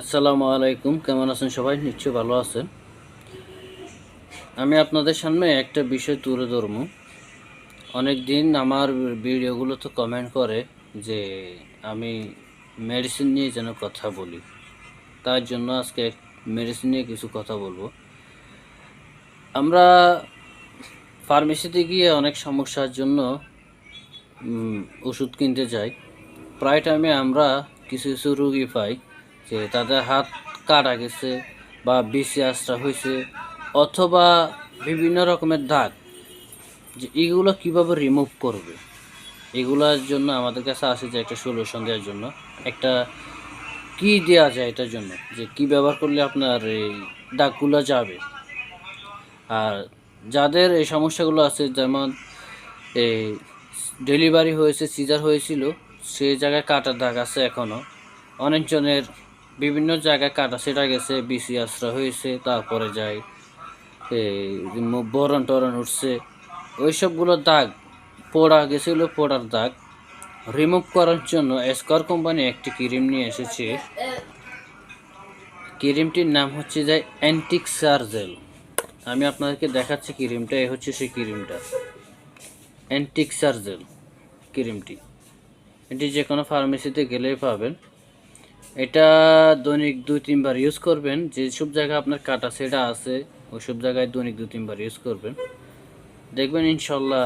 আসসালামু আলাইকুম, কেমন আছেন সবাই? নিশ্চয়ই ভালো আছেন। আমি আপনাদের সামনে একটা বিষয় তুলে ধরবো। অনেক দিন আমার ভিডিওগুলোতে কমেন্ট করে যে আমি মেডিসিন নিয়ে যেন কথা বলি। তার জন্য আজকে মেডিসিন নিয়ে কিছু কথা বলব। আমরা ফার্মেসিতে গিয়ে অনেক সমস্যার জন্য ওষুধ কিনতে যাই। প্রায় টাইমে আমরা কিছু কিছু রুগী পাই। যে তাদের হাত কাটা গেছে বা বিসি আশ্রা হয়েছে, অথবা বিভিন্ন রকমের দাগ, যে এগুলো কীভাবে রিমুভ করবে? এগুলোর জন্য আমাদের কাছে আসে যে একটা সলিউশন দেওয়ার জন্য। একটা কি দেওয়া যায় এটার জন্য? যে কি ব্যবহার করলে আপনার এই দাগগুলো যাবে? আর যাদের এই সমস্যাগুলো আছে, যেমন এই ডেলিভারি হয়েছে সিজার হয়েছিল সেই জায়গায় কাটার দাগ আছে এখনও অনেকজনের বিভিন্ন জায়গায় কাটা সেটা গেছে বিসি আশ্রয় হয়েছে, তারপরে যায় বরণ টরণ উঠছে। ওই সবগুলো দাগ পোড়া গেছিল, পোড়ার দাগ রিমুভ করার জন্য এসকর কোম্পানি একটি ক্রিম নিয়ে এসেছে। ক্রিমটির নাম হচ্ছে যে অ্যান্টিক সার্জেল আমি আপনাদেরকে দেখাচ্ছি ক্রিমটা এই হচ্ছে সেই ক্রিমটা। অ্যান্টিক সার্জেল ক্রিমটি। এটি যে কোনো ফার্মেসিতে গেলেই পাবেন। এটা দৈনিক দুই, তিনবার ইউজ করবেন। যেসব জায়গায় আপনার কাটা সেটা আছে ওইসব জায়গায় দৈনিক দুই, তিনবার ইউজ করবেন। দেখবেন ইনশাল্লাহ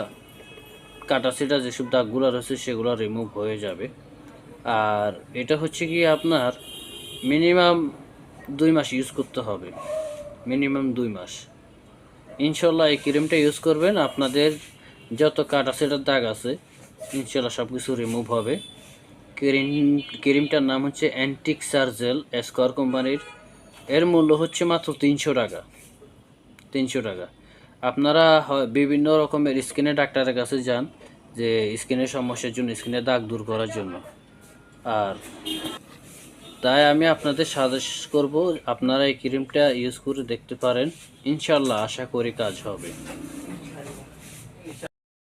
কাটা সেটা যেসব দাগগুলো রয়েছে, সেগুলো রিমুভ হয়ে যাবে। আর এটা হচ্ছে কি আপনার মিনিমাম দুই মাস ইউজ করতে হবে। মিনিমাম দুই মাস। ইনশাল্লাহ এই ক্রিমটা ইউজ করবেন। আপনাদের যত কাটা সেটার দাগ আছে, ইনশাল্লাহ সব কিছু রিমুভ হবে। ক্রিম, ক্রিমটার নাম হচ্ছে অ্যান্টিক সার্জেল এসকর কোম্পানির। এর মূল্য হচ্ছে মাত্র তিনশো টাকা। তিনশো টাকা। আপনারা বিভিন্ন রকমের স্কিনের ডাক্তারের কাছে যান যে স্কিনের সমস্যার জন্য, স্কিনের দাগ দূর করার জন্য। আর তাই আমি আপনাদের সাজেস্ট করব, আপনারা এই ক্রিমটা ইউজ করে দেখতে পারেন। ইনশাল্লাহ আশা করি কাজ হবে।